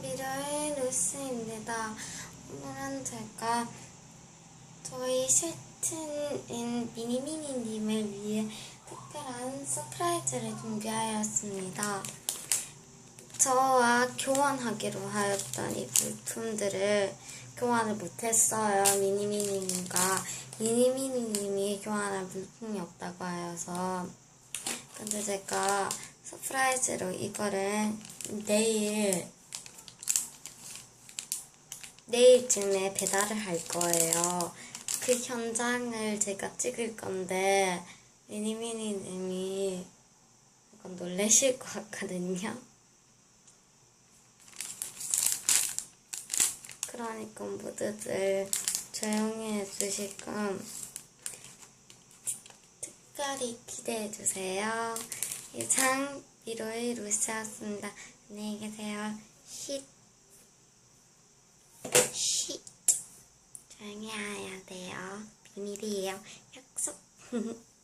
미래의 루시입니다. 오늘은 제가 저희 쉐튼인 미니미니님을 위해 특별한 서프라이즈를 준비하였습니다. 저와 교환하기로 하였던 이 물품들을 교환을 못했어요. 미니미니님과 미니미니님이 교환할 물품이 없다고 하여서 근데 제가 서프라이즈로 이거를 내일 내일쯤에 배달을 할 거예요. 그 현장을 제가 찍을 건데 미니미니님이 약간 놀라실 것 같거든요. 그러니까 모두들 조용히 해주시고 특별히 기대해 주세요. 이상 미로의 루시였습니다. 안녕히 계세요. 쉿. 쉿. 조용히 해야 돼요. 비밀이에요. 약속.